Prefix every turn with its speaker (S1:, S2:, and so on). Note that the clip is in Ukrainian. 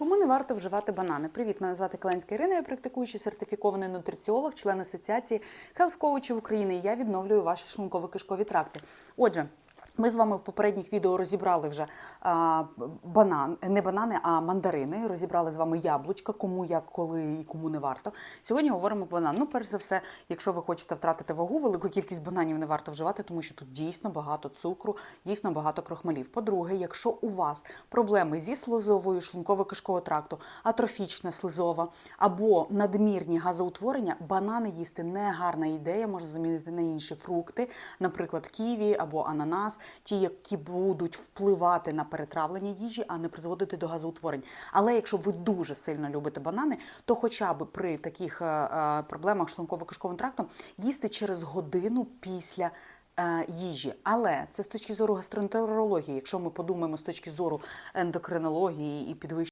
S1: Кому не варто вживати банани? Привіт, мене звати Кленська Ірина, я практикуючий сертифікований нутриціолог, член асоціації Coachів України. Я відновлюю ваші шлунково-кишкові тракти. Отже. Ми з вами в попередніх відео розібрали вже а, банан, не банани, а мандарини. Розібрали з вами яблучка, кому як, коли і кому не варто. Сьогодні говоримо про банан. Ну, перш за все, якщо ви хочете втратити вагу, велику кількість бананів не варто вживати, тому що тут дійсно багато цукру, дійсно багато крохмалів. По-друге, якщо у вас проблеми зі слизовою шлунково-кишкового тракту, атрофічна слизова або надмірні газоутворення, банани їсти не гарна ідея, можна замінити на інші фрукти, наприклад, ківі або ананас, ті, які будуть впливати на перетравлення їжі, а не призводити до газоутворень. Але якщо ви дуже сильно любите банани, то хоча б при таких е, е, проблемах шлунково-кишковим трактом їсти через годину після. е, Їжі, але це з точки зору гастроентерології. Якщо ми подумаємо з точки зору ендокринології і підвищення